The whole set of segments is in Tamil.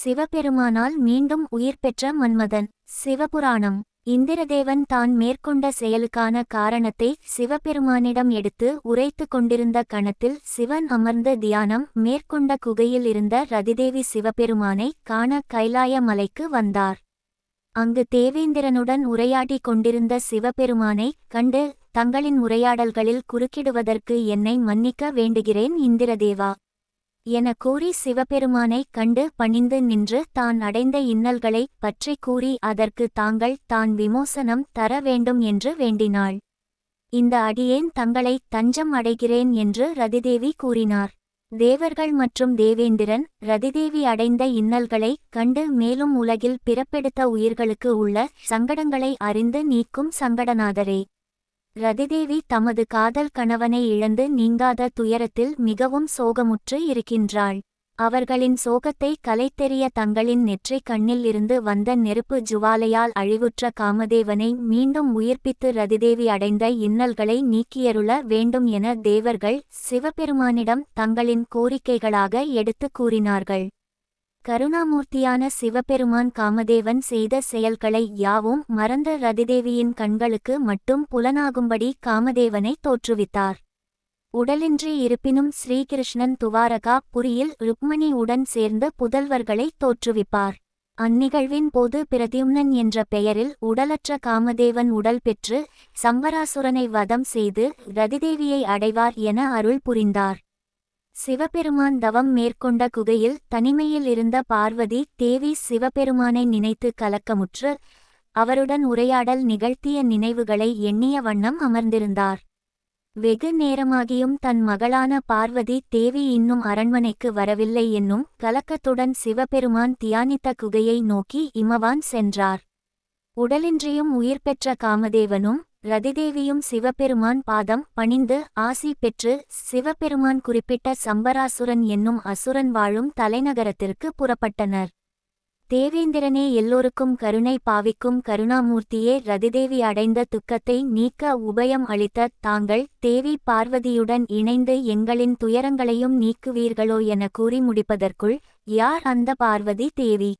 சிவபெருமானால் மீண்டும் உயிர் பெற்ற மன்மதன். சிவபுராணம். இந்திரதேவன் தான் மேற்கொண்ட செயலுக்கான காரணத்தை சிவபெருமானிடம் எடுத்து உரைத்து கொண்டிருந்த கணத்தில் சிவன் அமர்ந்த தியானம் மேற்கொண்ட குகையில் இருந்த ரதிதேவி சிவபெருமானை காண கைலாய மலைக்கு வந்தார். அங்கு தேவேந்திரனுடன் உரையாடிக் கொண்டிருந்த சிவபெருமானை கண்டு தங்களின் உரையாடல்களில் குறுக்கிடுவதற்கு என்னை மன்னிக்க வேண்டுகிறேன் இந்திரதேவா. என கூறி சிவபெருமானை கண்டு பணிந்து நின்று தான் அடைந்த இன்னல்களை பற்றி கூறி அதற்கு தாங்கள் தான் விமோசனம் தர வேண்டும் என்று வேண்டினாள். இந்த அடியேன் தங்களை தஞ்சம் அடைகிறேன் என்று ரதிதேவி கூறினார். தேவர்கள் மற்றும் தேவேந்திரன் ரதிதேவி அடைந்த இன்னல்களை கண்டு மேலும் உலகில் பிறப்பெடுத்த உயிர்களுக்கு உள்ள சங்கடங்களை அறிந்து நீக்கும் சங்கடநாதரே. ரதிதேவி தமது காதல் கணவனை இழந்து நீங்காத துயரத்தில் மிகவும் சோகமுற்று இருக்கின்றாள். அவர்களின் சோகத்தை கலைத்தெறிய தங்களின் நெற்றிக் கண்ணில் இருந்து வந்த நெருப்பு ஜுவாலையால் அழிவுற்ற காமதேவனை மீண்டும் உயிர்ப்பித்து ரதிதேவி அடைந்த இன்னல்களை நீக்கியருள வேண்டும் என தேவர்கள் சிவபெருமானிடம் தங்களின் கோரிக்கைகளாக எடுத்துக் கூறினார்கள். கருணாமூர்த்தியான சிவபெருமான் காமதேவன் செய்த செயல்களை யாவும் மறந்த ரதிதேவியின் கண்களுக்கு மட்டும் புலனாகும்படி காமதேவனை தோற்றுவித்தார். உடலின்றி இருப்பினும் ஸ்ரீகிருஷ்ணன் துவாரகா புரியில் ருக்மணி உடன் சேர்ந்து புதல்வர்களை தோற்றுவிப்பார். அந்நிகழ்வின் போது பிரதியும்னன் என்ற பெயரில் உடலற்ற காமதேவன் உடல் பெற்று சம்பராசுரனை வதம் செய்து ரதிதேவியை அடைவார் என அருள் புரிந்தார். சிவபெருமான் தவம் மேற்கொண்ட குகையில் தனிமையில் இருந்த பார்வதி தேவி சிவபெருமானை நினைத்து கலக்கமுற்று அவருடன் உரையாடல் நிகழ்த்திய நினைவுகளை எண்ணிய வண்ணம் அமர்ந்திருந்தார். வெகு நேரமாகியும் தன் மகளான பார்வதி தேவி இன்னும் அரண்மனைக்கு வரவில்லை என்னும் கலக்கத்துடன் சிவபெருமான் தியானித்த குகையை நோக்கி இமவான் சென்றார். உடலின்றியும் உயிர் பெற்ற காமதேவனும் ரதிதேவியும் சிவபெருமான் பாதம் பணிந்து ஆசி பெற்று சிவபெருமான் குறிப்பிட்ட சம்பராசுரன் என்னும் அசுரன் வாழும் தலைநகரத்திற்கு புறப்பட்டனர். தேவேந்திரனே எல்லோருக்கும் கருணை பாவிக்கும் கருணாமூர்த்தியே ரதிதேவி அடைந்த துக்கத்தை நீக்க உபயம் அளித்த தாங்கள் தேவி பார்வதியுடன் இணைந்து எங்களின் துயரங்களையும் நீக்குவீர்களோ என கூறி முடிப்பதற்குள் யார் அந்த பார்வதி தேவி?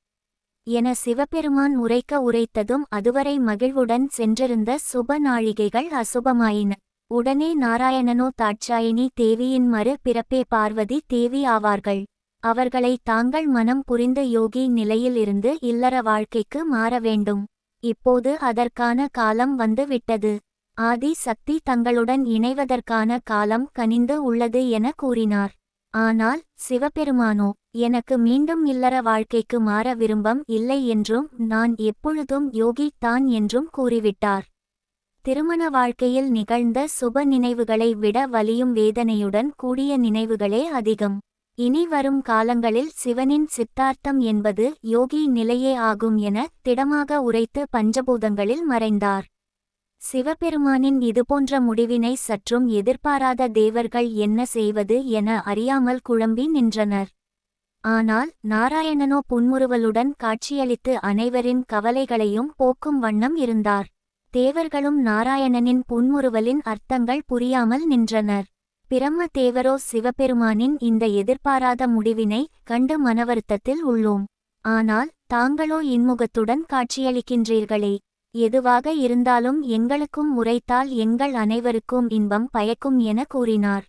என சிவபெருமான் உரைக்க உரைத்ததும் அதுவரை மகிழ்வுடன் சென்றிருந்த சுப நாழிகைகள் அசுபமாயின. உடனே நாராயணனோ தாட்சாயினி தேவியின் மறு பிறப்பே பார்வதி தேவி ஆவார்கள். அவர்களை தாங்கள் மனம் புரிந்த யோகி நிலையிலிருந்து இல்லற வாழ்க்கைக்கு மாற வேண்டும். இப்போது அதற்கான காலம் வந்து விட்டது ஆதி சக்தி தங்களுடன் இணைவதற்கான காலம் கனிந்து உள்ளது என கூறினார். ஆனால் சிவபெருமானோ எனக்கு மீண்டும் இல்லற வாழ்க்கைக்கு மாற விரும்பம் இல்லை என்றும் நான் எப்பொழுதும் யோகி தான் என்றும் கூறிவிட்டார். திருமண வாழ்க்கையில் நிகழ்ந்த சுப நினைவுகளை விட வலியும் வேதனையுடன் கூடிய நினைவுகளே அதிகம். இனி வரும் காலங்களில் சிவனின் சித்தார்த்தம் என்பது யோகி நிலையே ஆகும் என திடமாக உரைத்து பஞ்சபூதங்களில் மறைந்தார். சிவபெருமானின் இதுபோன்ற முடிவினை சற்றும் எதிர்பாராத தேவர்கள் என்ன செய்வது என அறியாமல் குழம்பி நின்றனர். ஆனால் நாராயணனோ புன்முறுவலுடன் காட்சியளித்து அனைவரின் கவலைகளையும் போக்கும் வண்ணம் இருந்தார். தேவர்களும் நாராயணனின் புன்முறுவலின் அர்த்தங்கள் புரியாமல் நின்றனர். பிரம்ம தேவரோ சிவபெருமானின் இந்த எதிர்பாராத முடிவினை கண்டு மனவருத்தத்தில் உள்ளோம். ஆனால் தாங்களோ இன்முகத்துடன் காட்சியளிக்கின்றீர்களே. எதுவாக இருந்தாலும் எங்களுக்கும் உரைத்தால் எங்கள் அனைவருக்கும் இன்பம் பயக்கும் என கூறினார்.